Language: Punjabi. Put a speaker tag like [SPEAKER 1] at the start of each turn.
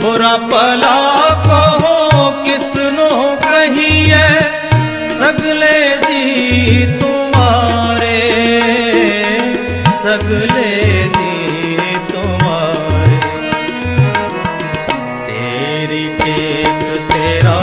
[SPEAKER 1] ਬੁਰਾ ਭਲਾ ਕਹੋ ਕਿਸ ਨੂੰ ਕਹੀਏ? ਸਗਲੇ ਦੀ ਤੁਮਾਰੇ ਸਗਲੇ ਦੀ ਤੁਮਾਰੇ ਤੇਰੀ ਟੇਕ ਤੇਰਾ